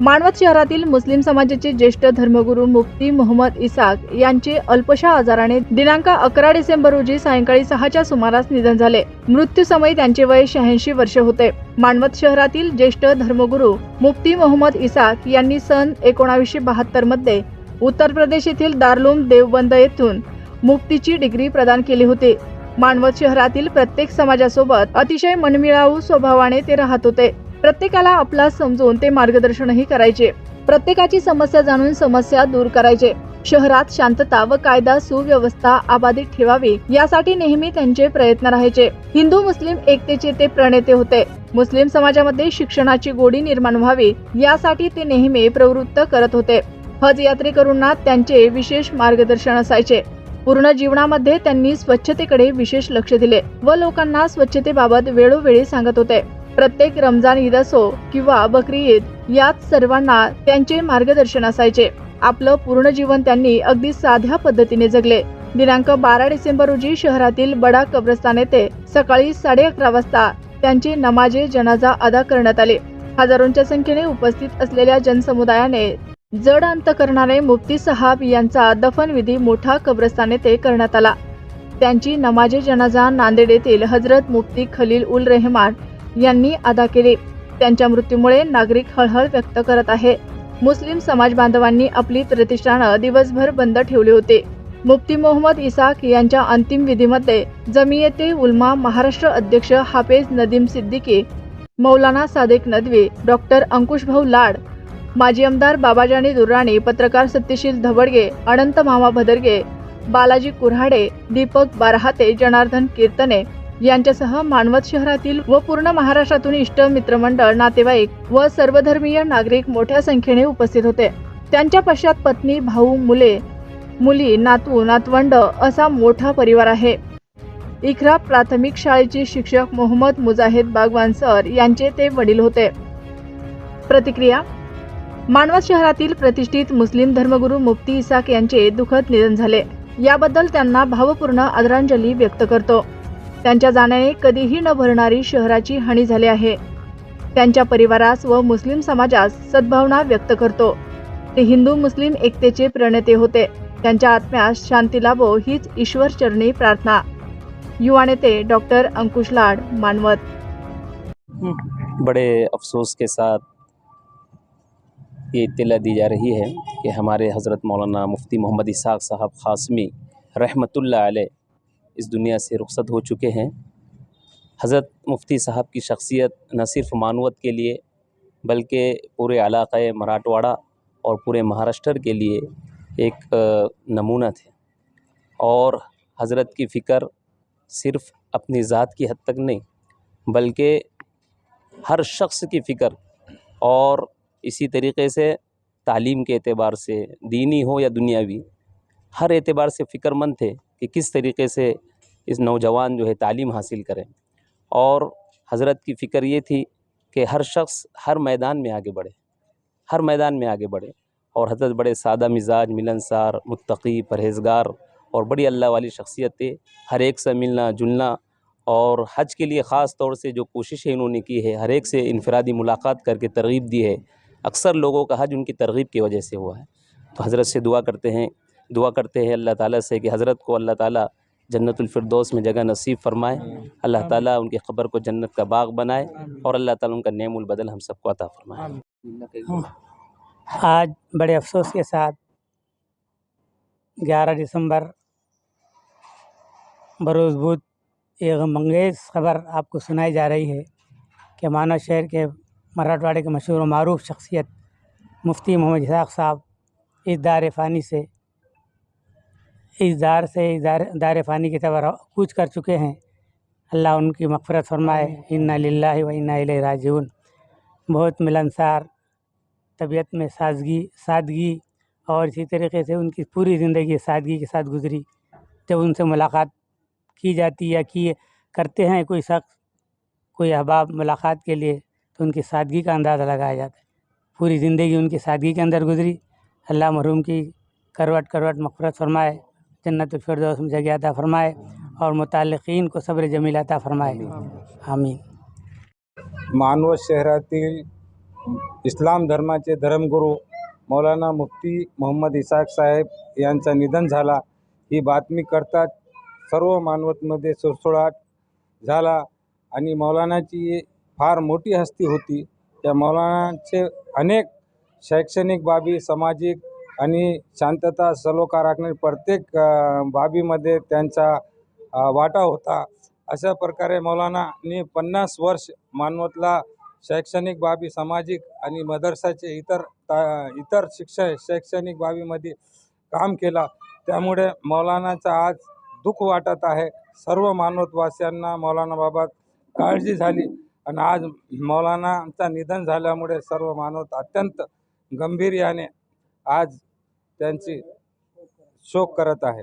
मानवत शहरातील मुस्लिम समाजाचे ज्येष्ठ धर्मगुरू मुफ्ती मोहम्मद इसाक यांचे अल्पशा आजाराने दिनांक अकरा डिसेंबर रोजी सायंकाळी सहाच्या सुमारास निधन झाले. मृत्यूसमयी त्यांचे वय शहाऐंशी वर्ष होते. मानवत शहरातील ज्येष्ठ धर्मगुरू मुफ्ती मोहम्मद इसाक यांनी सन एकोणावीसशे बहात्तरमध्ये उत्तर प्रदेश येथील दारलूम देवबंद येथून मुक्तीची डिग्री प्रदान केली होती. मानवत शहरातील प्रत्येक समाजासोबत अतिशय मनमिळावू स्वभावाने ते राहत होते. प्रत्येकाला आपला समजून ते मार्गदर्शनही करायचे. प्रत्येकाची समस्या जाणून समस्या दूर करायचे. शहरात शांतता व कायदा सुव्यवस्था अबाधित ठेवावी यासाठी नेहमी त्यांचे प्रयत्न राहायचे. हिंदू मुस्लिम एकतेचे ते प्रणेते होते. मुस्लिम समाजामध्ये शिक्षणाची गोडी निर्माण व्हावी यासाठी ते नेहमी प्रवृत्त करत होते. हज यात्रेकरूंना त्यांचे विशेष मार्गदर्शन असायचे. पूर्ण जीवनामध्ये त्यांनी स्वच्छतेकडे विशेष लक्ष दिले व लोकांना स्वच्छतेबाबत वेळोवेळी सांगत होते. प्रत्येक रमजान ईद असो किंवा बकरी ईद यात सर्वांना त्यांचे मार्गदर्शन असायचे. आपलं पूर्ण जीवन त्यांनी अगदी साध्या पद्धतीने जगले. दिनांक बारा डिसेंबर रोजी शहरातील बडा कब्रस्तान येथे सकाळी साडे अकरा वाजता त्यांची नमाजे जनाजा अदा करण्यात आले. हजारोंच्या संख्येने उपस्थित असलेल्या जनसमुदायाने जड अंत करणारे मुफ्ती साहाब यांचा दफनविधी मोठा कब्रस्तान येथे करण्यात आला. त्यांची नमाजे जनाजा नांदेड येथील हजरत मुफ्ती खलील उल रेहमान यांनी अदा केली. त्यांच्या मृत्यूमुळे नागरिक हळहळ व्यक्त करत आहे. मुस्लिम समाज बांधवांनी आपली प्रतिष्ठानं दिवसभर बंद ठेवली होती. मुफ्ती मोहम्मद इसाक यांच्या अंतिम विधीमध्ये जमियते उलमा महाराष्ट्र अध्यक्ष हाफेज नदीम सिद्दीकी मौलाना सादेक नदवी डॉक्टर अंकुशभाऊ लाड माजी आमदार बाबाजानी दुर्राणी पत्रकार सत्यशील धबडगे अनंत मामा भदरगे बालाजी कुऱ्हाडे दीपक बारहाते जनार्दन कीर्तने यांच्यासह मानवत शहरातील व पूर्ण महाराष्ट्रातून इष्ट मित्रमंडळ नातेवाईक व सर्वधर्मीय नागरिक मोठ्या संख्येने उपस्थित होते. त्यांच्या पश्चात पत्नी भाऊ मुले मुली नातू नातवंड असा मोठा परिवार आहे. इखरा प्राथमिक शाळेचे शिक्षक मोहम्मद मुजाहिद बागवान सर यांचे ते वडील होते. प्रतिक्रिया मानवत शहरातील प्रतिष्ठित मुस्लिम धर्मगुरू मुफ्ती इसाक यांचे दुःखद निधन झाले. याबद्दल त्यांना भावपूर्ण आदरांजली व्यक्त करतो. त्यांच्या जाण्याने कधीही न भरणारी शहराची हानी झाली आहे. त्यांच्या परिवारास व मुस्लिम समाजास सद्भावना व्यक्त करतो. ते हिंदू मुस्लिम एकतेचे प्रणेते होते. त्यांच्या आत्म्यास शांती लाभो हीच ईश्वर चरणी प्रार्थना. युवा नेते डॉक्टर अंकुश लाड मानवत. बड़े अफसोस के साथ ये इतला दी जा रही है कि हमारे हज़रत मौलाना मुफ्ती मोहम्मद इसाक साहब ख़ासमी اس دنیا سے رخصت ہو چکے ہیں۔ حضرت مفتی صاحب کی شخصیت نہ صرف معنوت کے لیے، بلکہ پورے علاقہ مراٹھواڑہ اور پورے مہاراشٹر کے لیے ایک نمونہ تھے۔ اور حضرت کی فکر صرف اپنی ذات کی حد تک نہیں، بلکہ ہر شخص کی فکر۔ اور اسی طریقے سے تعلیم کے اعتبار سے، دینی ہو یا دنیاوی ہر اعتبار سے فکر مند تھے کہ کس طریقے سے اس نوجوان جو ہے تعلیم حاصل کریں۔ اور حضرت کی فکر یہ تھی کہ ہر شخص ہر میدان میں آگے بڑھے۔ ہر میدان میں آگے بڑھے۔ اور حضرت بڑے سادہ مزاج، ملنسار، متقی، پرہیزگار اور بڑی اللہ والی شخصیت تھے۔ ہر ایک سے ملنا، جلنا اور حج کے لیے خاص طور سے جو کوششیں انہوں نے کی ہے ہر ایک سے انفرادی ملاقات کر کے ترغیب دی ہے۔ اکثر لوگوں کا حج ان کی ترغیب کی وجہ سے ہوا ہے۔ تو حضرت سے دعا کرتے ہیں है तो हज़रत से दुआ करते हैं दुआ करते हैं अल्लाह ताला से कि हज़रत को अल्लाह ताला जन्नतुल फिरदौस में जगह नसीब फरमाए अल्लाह ताला उनकी ख़बर को जन्नत का बाग बनाए और अल्लाह ताला उनका नेमुल बदल हम सबको अता फरमाए आज बड़े अफसोस के साथ 11 दिसंबर बरोज़ बुध एक मंगेज ख़बर आपको सुनाई जा रही है कि मानव शहर के मराठवाड़े के मशहूर व मरूफ शख्सियत मुफ्ती मोहम्मद इसाक साहब इस اس دار سے دار دار فانی کی طرف کوچ کر چکے ہیں۔ اللہ ان کی مغفرت فرمائے۔ ان للہ و انا الیہ راجعون۔ بہت ملنسار طبیعت میں سازگی، سادگی اور اسی طریقے سے ان کی پوری زندگی سادگی کے ساتھ گزری۔ جب ان سے ملاقات کی جاتی یا کیے کرتے ہیں کوئی شخص، کوئی احباب ملاقات کے لیے، تو ان کی سادگی کا اندازہ لگایا جاتا ہے۔ پوری زندگی ان کی سادگی کے اندر گزری۔ اللہ محروم کی کروٹ کروٹ مغفرت فرمائے۔ फिरदौस में जगह अता फरमाए और मुतल्लिक़ीन को सब्र जमील अता फरमाए। आमीन। मानवत शहरातील इस्लाम धर्माचे धर्मगुरू मौलाना मुफ्ती मोहम्मद इसाक साहेब यांचं निधन झाला. ही बातमी करतात सर्व मानवतमध्ये सुळसुळाट झाला आणि मौलानाची फार मोठी हस्ती होती. त्या मौलानाचे अनेक शैक्षणिक बाबी सामाजिक आणि शांतता सलोखा राखणे प्रत्येक बाबीमध्ये त्यांचा वाटा होता. अशा प्रकारे मौलानांनी पन्नास वर्ष मानवतला शैक्षणिक बाबी सामाजिक आणि मदरसाचे इतर ता- इतर शिक्षण शैक्षणिक बाबीमध्ये काम केला. त्यामुळे मौलानाचा आज दुःख वाटत आहे. सर्व मानवतवासियांना मौलानाबाबत काळजी झाली. आणि आज मौलानाचं निधन झाल्यामुळे सर्व मानवत अत्यंत गंभीर्याने आज त्यांची शोक करत आहे.